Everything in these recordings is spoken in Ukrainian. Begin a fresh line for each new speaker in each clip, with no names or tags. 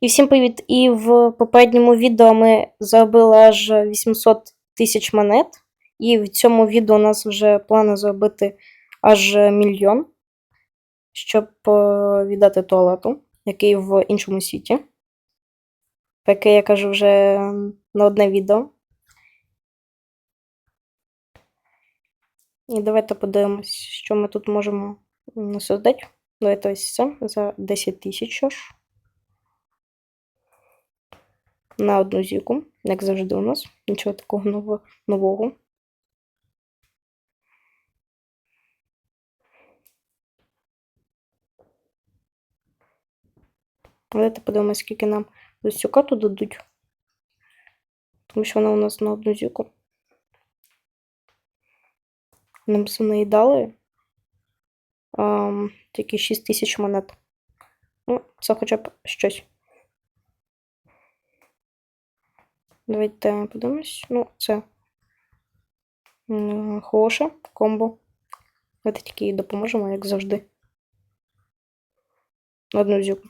І всім привіт! І в попередньому відео ми заробили аж 800 тисяч монет. І в цьому відео у нас вже плани заробити аж мільйон, щоб е, віддати туалету, який в іншому світі. Яке я кажу вже на одне відео. І давайте подивимось, що ми тут можемо создати. Давайте ось це за 10 тисяч. що ж. На одну зіку, як завжди у нас. Нічого такого нового. Давайте подивимось, скільки нам цю карту дадуть. Тому що вона у нас на одну зіку. Нам за неї дали ам, тільки 6 тисяч монет. Ну, це хоча б щось. Давайте подивимось. Ну, це хороше комбо. Давайте тільки їй допоможемо, як завжди. Одну зюку.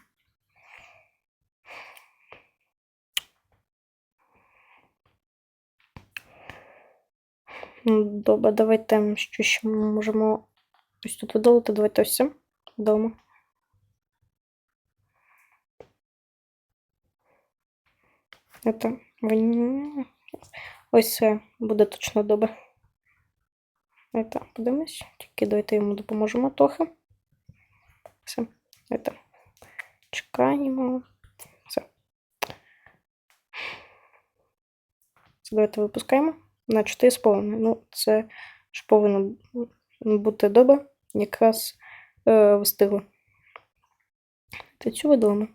Добре, давайте що ще можемо ось тут видалити. Давайте ось це вдома. Это. Ось це буде точно добре. Это, подивимось. Тільки давайте йому допоможемо трохи. Все. Это. Чекаємо. Все. Це давайте випускаємо на 4,5. Ну, це ж повинно бути добре. Якраз е, встигли. Та цю видалимо.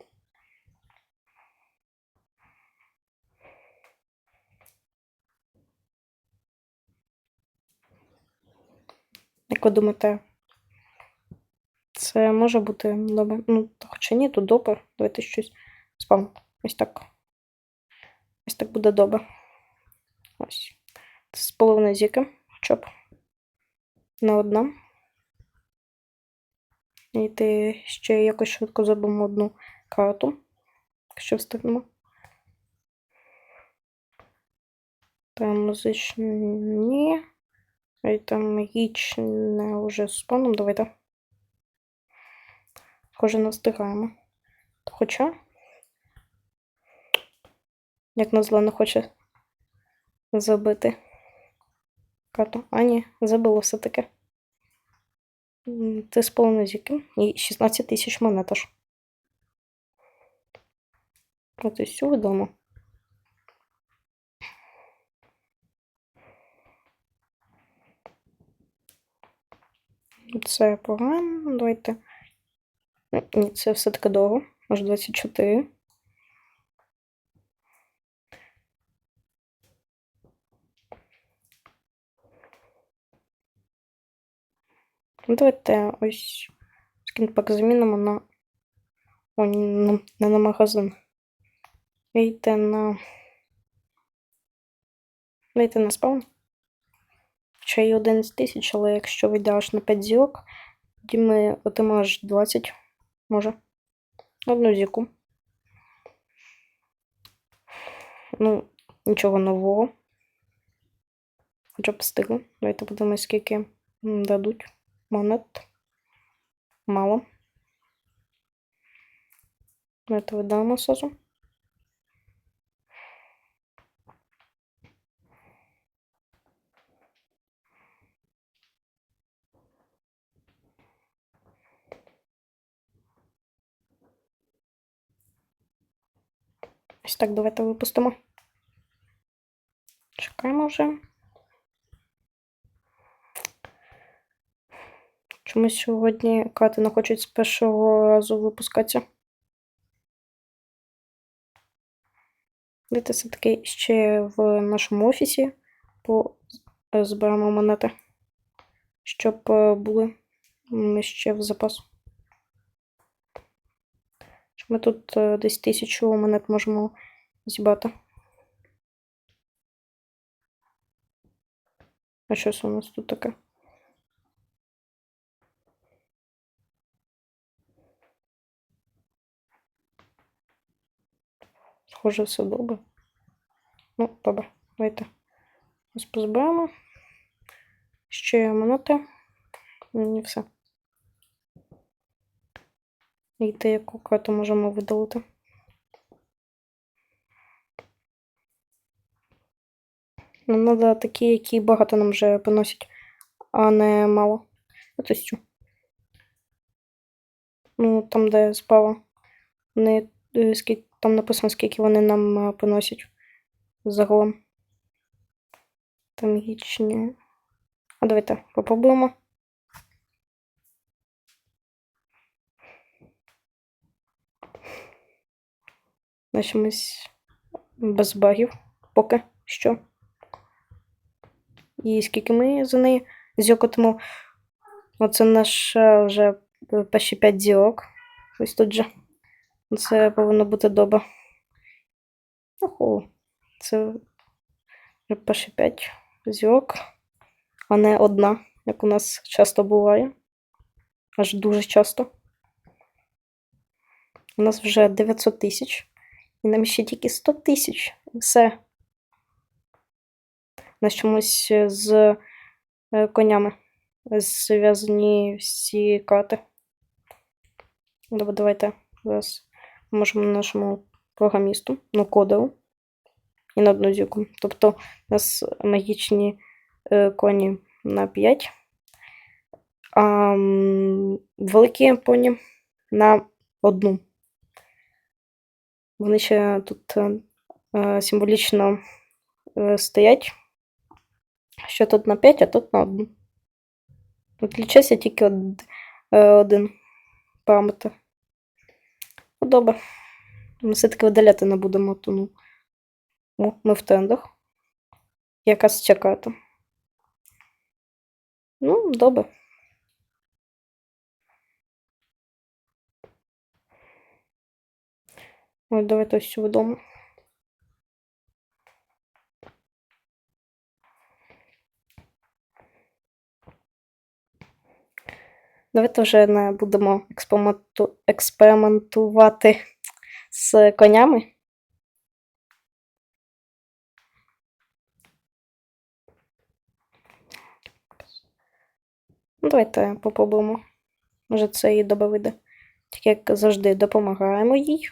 Як ви думаєте, це може бути добре? Ну, хоча ні, тут добре. Давайте щось спам. Ось так. Ось так буде добре. Ось. Це з половиною зіки. Хоча б. На одна. І ти ще якось швидко зробимо одну карту. Якщо встигнемо. Там музичні. Там магічне вже з паном. Давайте. Схоже, не встигаємо. Хоча, як назло не хоче забити карту. А, ні, забило все-таки. Ти з половиною зіки і 16 тисяч монет аж. От і всю відомо. Це погано. Давайте. Ні, це все-таки довго. Аж 24. Ну, Давайте ось скінпак замінимо на. О, на- не на магазин. Йдете на. Йдете на спаун. Хоча і 11 тисяч, але якщо вийде на 5 зірок, тоді ми отримаємо аж 20, може. Одну зірку. Ну, нічого нового. Хоча б встигли. Давайте подивимось, скільки дадуть монет. Мало. Давайте видамо сразу. Ось так, давайте випустимо. Чекаємо вже. Чомусь сьогодні карти не хочуть з першого разу випускатися. Дайте все-таки ще в нашому офісі е, зберемо монети, щоб е, були м, ще в запас. Ми тут е, десь тисячу монет можемо зібрати. А що у нас тут таке? Схоже, все добре. Ну, добре, давайте. Ось позбираємо. Ще монети. І все. І те, яку карту можемо видалити. Нам треба такі, які багато нам вже приносять, а не мало. Ось цю. Ну, там, де справа. Не, е, там написано, скільки вони нам е, приносять загалом. Там гічні. А давайте попробуємо. Начнемось без багів поки що. І скільки ми за неї зьокотимо. Оце наш вже перші 5 зірок. Ось тут же. Це повинно бути добре. Охо. Це вже перші 5 зірок, а не одна, як у нас часто буває. Аж дуже часто. У нас вже 900 тисяч. І нам ще тільки 100 тисяч. Все. У чомусь е, з е, конями зв'язані всі карти. Добре, давайте зараз можемо нашому програмісту, ну, кодеру і на одну зірку. Тобто у нас магічні е, коні на 5, а великі поні на одну. Вони ще тут е, е, символічно е, стоять. Що тут на 5, а тут на 1. Відключається тільки один параметр. Ну, добре. Ми все-таки видаляти не будемо, то ну. Ми в трендах. Якась чекати. Ну, добре. Ой, давайте ось цю відому. Давайте вже не будемо експерименту... експериментувати з конями. Ну, давайте попробуємо. Може, це їй добре вийде. Так як завжди допомагаємо їй.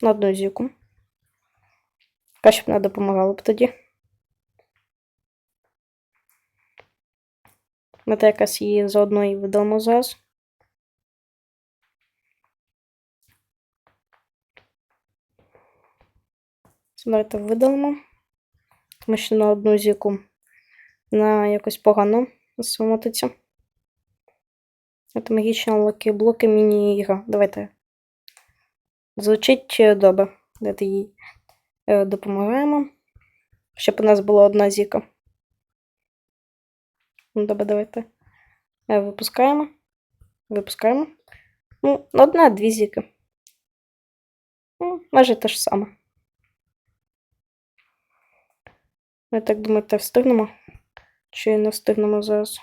На одну зіку. Краще б не допомагала б тоді. Ми так якось її заодно і видамо зараз. Давайте видалимо. Тому що на одну зіку на якось погано смотиться. Це магічні лаки блоки міні-ігра. Давайте. Звучить е, добре. Давайте їй е, допомагаємо. Щоб у нас була одна зіка. Ну, добре, давайте. Е, Випускаємо. Випускаємо. Ну, одна-дві зіки. Ну, майже те ж саме. Я так думаєте, встигнемо? Чи не встигнемо зараз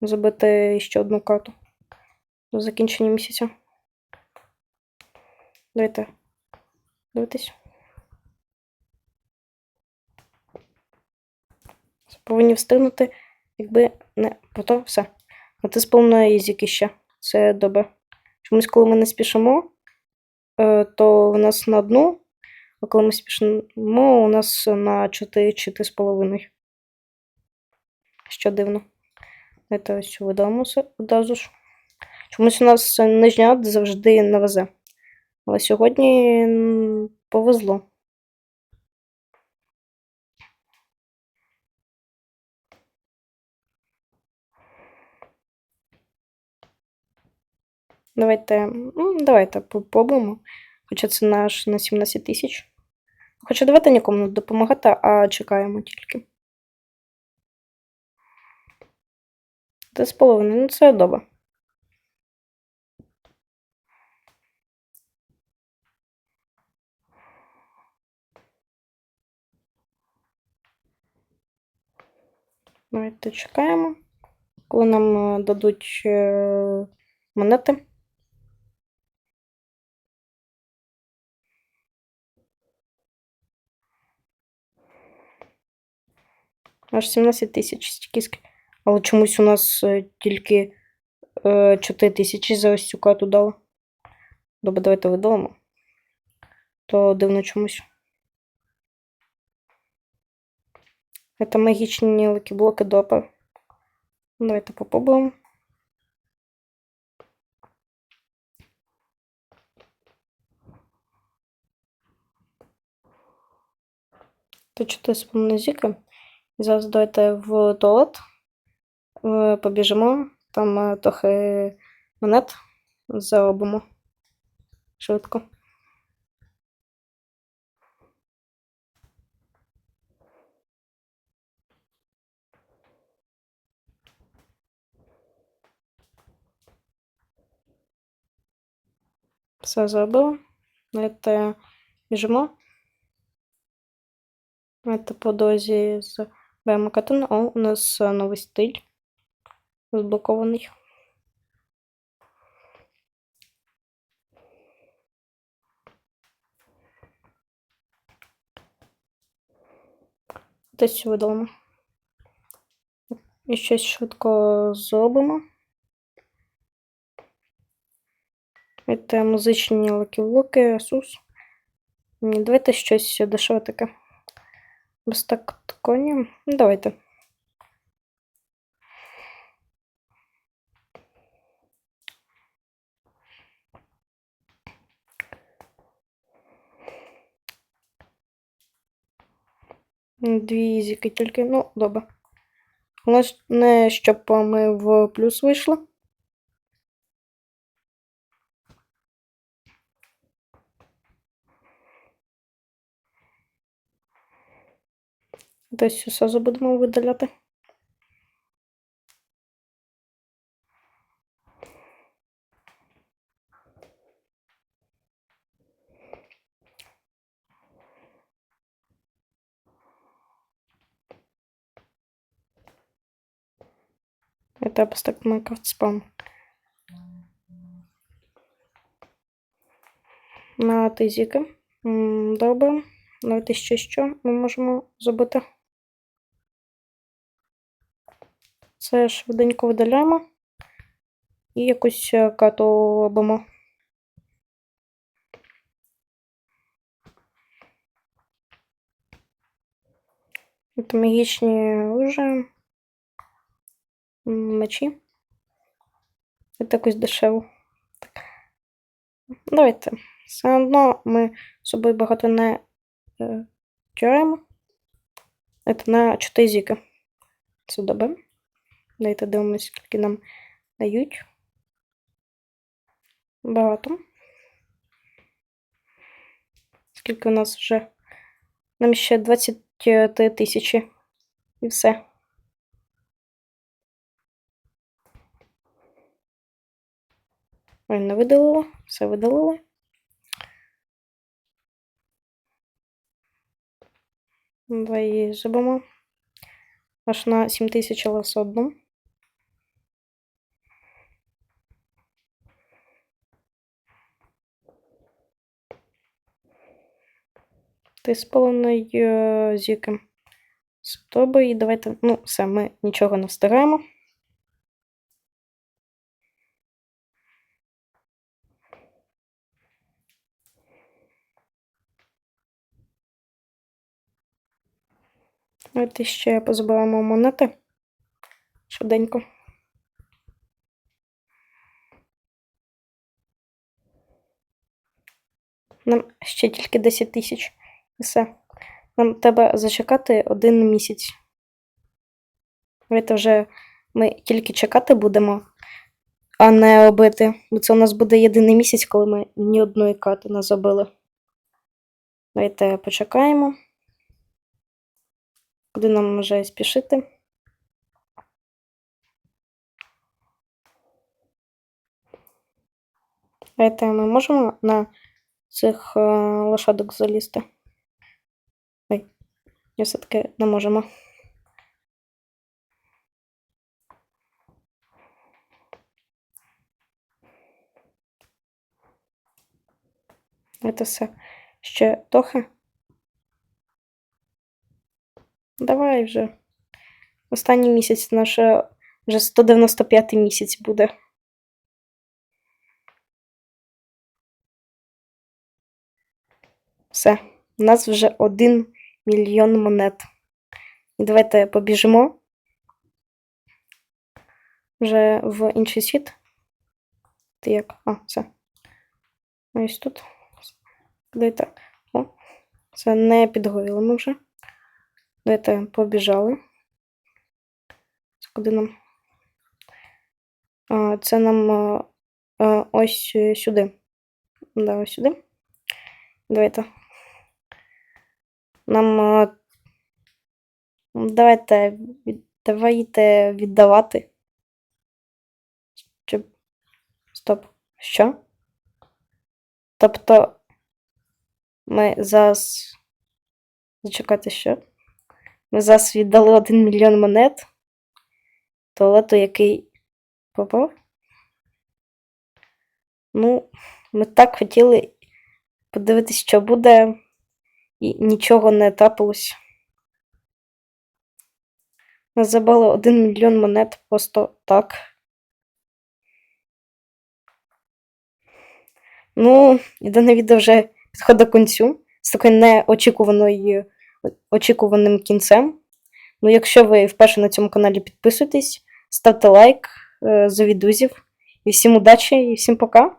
забити ще одну карту до закінчення місяця? Давайте. Дивитись. Повинні встигнути, якби не пото все. Натис повної язики ще. Це добре. Чомусь, коли ми не спішимо, е, то в нас на одну, а коли ми спішимо, у нас на 4 чи 3,5. Що дивно. Давайте ось цю видамо се- одразу ж. Чомусь у нас нижня завжди на везе. Але сьогодні повезло. Давайте, м, давайте попробуємо. Хоча це наш на 17 тисяч. Хоча давайте нікому не допомагати, а чекаємо тільки. Три з половиною, ну це добре. Давайте чекаємо, Коли нам е, дадуть е, монети. Аж 17 тисяч стікіски. Але чомусь у нас е, тільки 4 тисячі за ось цю карту дало. Добре, давайте видалимо. То дивно чомусь. Это магічні лакіблоки допа. Давайте попробуємо. То 4 з половиною зіки. І зараз давайте в туалет. Е, Побіжимо. Там е, трохи монет заробимо. Швидко. Все зробила. Давайте біжимо. Давайте по дозі з беремо катон. О, у нас е, новий стиль. Розблокований. Десь видалимо. І щось швидко зробимо. Це музичні лакі-луки, Asus. Давайте щось дешеве таке. Без так коні. Давайте. Дві зіки тільки, ну, добре. Головне, щоб ми в плюс вийшли. Десь все будемо видаляти. Это поставити Minecraft спам. На тизіки. Добре. Давайте ще що ми можемо зробити. Це швиденько видаляємо. І якусь е, карту робимо. Це магічні оружия. М, Мечі. Це якось дешево. Так. Давайте. Все одно ми собою багато не е, тягаємо. Це на 4 зіки. Це добре. Дайте дивимося, скільки нам дають. Багато. Скільки у нас вже? Нам ще 23 тисячі. І все. Ой, не видалило. Все видалило. Давай її зробимо. Аж на 7 тисяч, але все одно. Ти з е, зіки. Спробуй, давайте. Ну, все, ми нічого не встигаємо. Давайте ще позбираємо монети. Швиденько. Нам ще тільки 10 тисяч. Все. Нам треба зачекати один місяць. Давайте вже ми тільки чекати будемо, а не робити. Бо це у нас буде єдиний місяць, коли ми ні одної карти не забили. Давайте почекаємо. Куди нам може спішити? Давайте ми можемо на цих е, лошадок залізти. Я все-таки не можемо. Це все ще трохи. Давай вже. Останній місяць наш е, вже 195 місяць буде. Все, у нас вже 1 мільйон монет. І давайте побіжимо вже в інший світ. Ти як? А, все. Ось тут. Давайте. О, це не підгоріло ми вже. Давайте побіжали. Це Куди нам? А, це нам а, ось сюди. Да, ось сюди. Давайте. Нам. Давайте, давайте віддавати. Чи... Стоп. Що? Тобто ми зараз. Зачекайте, що? Ми зараз віддали 1 мільйон монет туалету, який попав. Ну, ми так хотіли подивитись, що буде, і нічого не трапилось. Нас забрали 1 мільйон монет просто так. Ну, і дане відео вже підходить до кінцю з такою неочікуваною очікуваним кінцем. Ну, якщо ви вперше на цьому каналі підписуйтесь, ставте лайк, е, завідузів. І всім удачі і всім пока!